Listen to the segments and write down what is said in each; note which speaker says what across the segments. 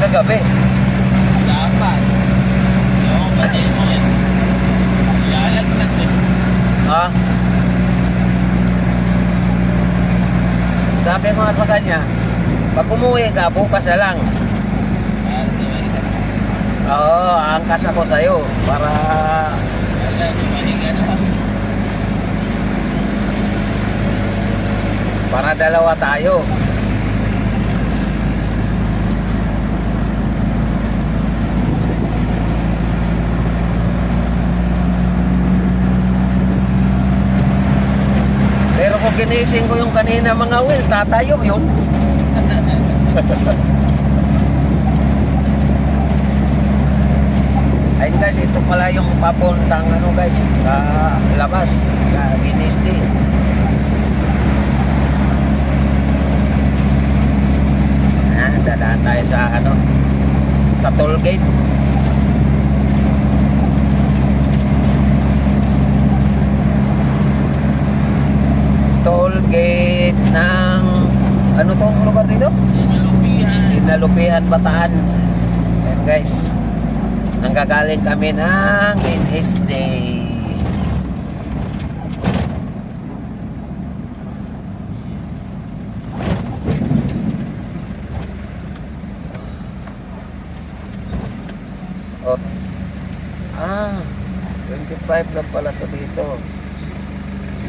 Speaker 1: kagabi.
Speaker 2: Dapat. Yung kasi mo yan. Ilalagnan din.
Speaker 1: Ha? Sabi mo sa kanya, pag umuwi ka, bukas na lang.
Speaker 2: Ah.
Speaker 1: Oo, angkas ako sa'yo para
Speaker 2: Wala,
Speaker 1: para dalawa tayo. Pero kung ginising ko yung kanina mga will, tatayo yun. Ayun guys, ito pala yung papuntang ano guys, sa labas, sa Giniste. Ah, dadaan tayo sa ano, sa toll gate. Toll gate ng ano tong lugar dito?
Speaker 2: Inalupihan.
Speaker 1: Inalupihan Bataan. Ayan guys. Nanggagaling kami ng Wednesday. Oh. Ah, 25 lang pala to dito.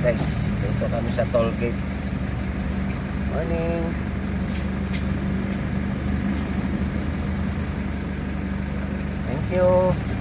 Speaker 1: Guys, dito kami sa toll gate. Morning. Thank you.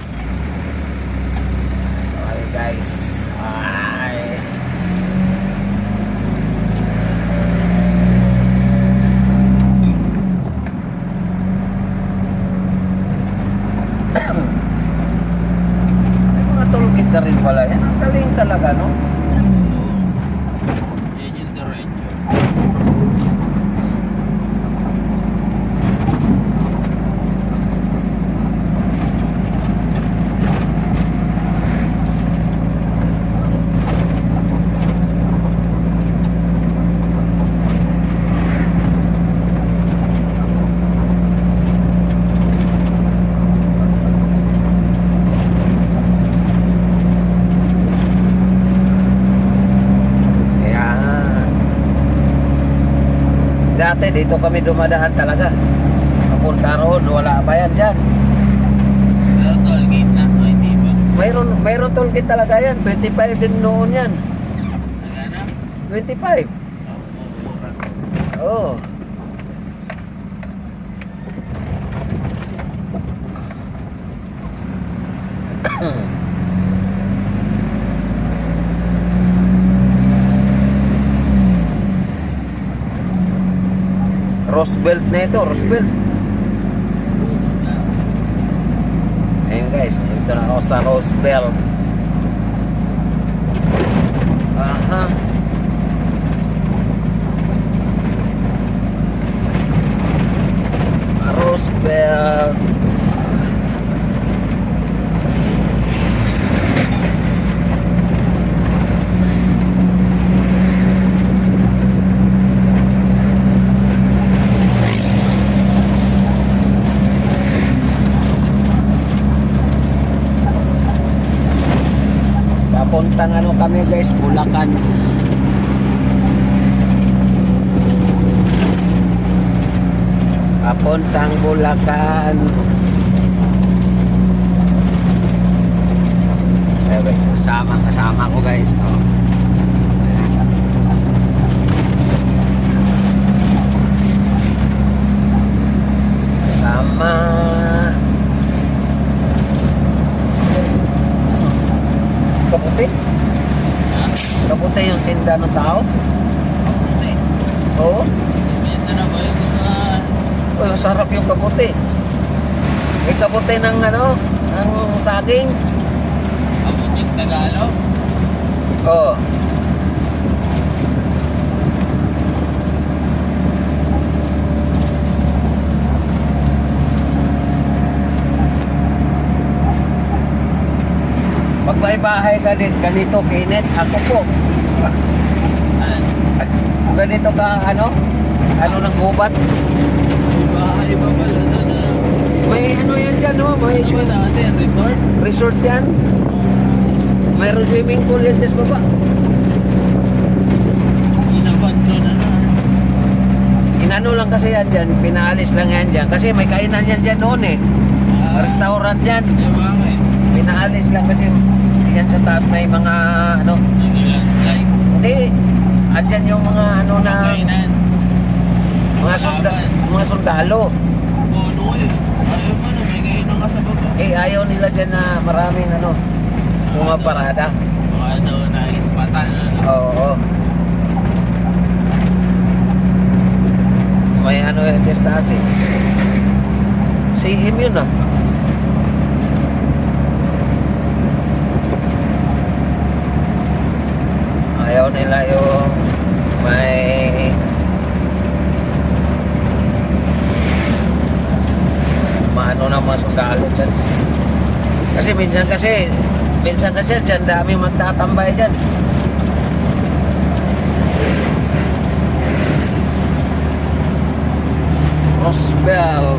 Speaker 1: Dati dito kami dumadaan talaga. Papunta roon, wala pa yan dyan.
Speaker 2: Pero toll gate na. O, hindi ba?
Speaker 1: Mayroon, mayroon toolkit talaga yan. 25 din noon yan.
Speaker 2: Nagana?
Speaker 1: 25. Oo. Oh. Roosevelt na ito, Roosevelt. Ayun guys, dito na ako sa Roosevelt. Aha. Roosevelt. Papuntang ano kami guys, Bulacan. Papuntang Bulacan. Ayun guys, kasama, kasama ko guys. Oh. Kaputi?
Speaker 2: Ha?
Speaker 1: Kaputi yung tinda ng tao?
Speaker 2: Kaputi.
Speaker 1: Oo.
Speaker 2: Bibenta na ba yung mga...
Speaker 1: Oh, yung sarap yung kaputi. May kaputi ng ano, ng saging.
Speaker 2: Kaputing Tagalog?
Speaker 1: Oo. Pag may bahay ka din, ganito kinit, ako po. Ganito ka, ano? Ano ng gubat?
Speaker 2: Bahay ba pala na na?
Speaker 1: May ano yan dyan, no? May
Speaker 2: Ito natin, resort.
Speaker 1: resort yan. Mayroon swimming pool yan sa baba.
Speaker 2: Inabando na na.
Speaker 1: Inano lang kasi yan dyan, pinaalis lang yan dyan. Kasi may kainan yan dyan noon eh.
Speaker 2: Ah,
Speaker 1: Restaurant yan.
Speaker 2: Eh?
Speaker 1: Pinaalis lang kasi yan sa taas may mga ano. Hindi. Andyan yung mga ano na mga sunda, mga sundalo.
Speaker 2: Ko yun. Ayaw mo, no, may kainan ka sa baba.
Speaker 1: Eh ayaw nila dyan na maraming ano mga parada.
Speaker 2: Mga daw na ispatan. Ano.
Speaker 1: Oo. May ano dyan sa taas eh. CM yun ah. Ayaw nila yung may maano na mga sundalo dyan. Kasi minsan kasi, minsan kasi dyan dami magtatambay dyan. Roswell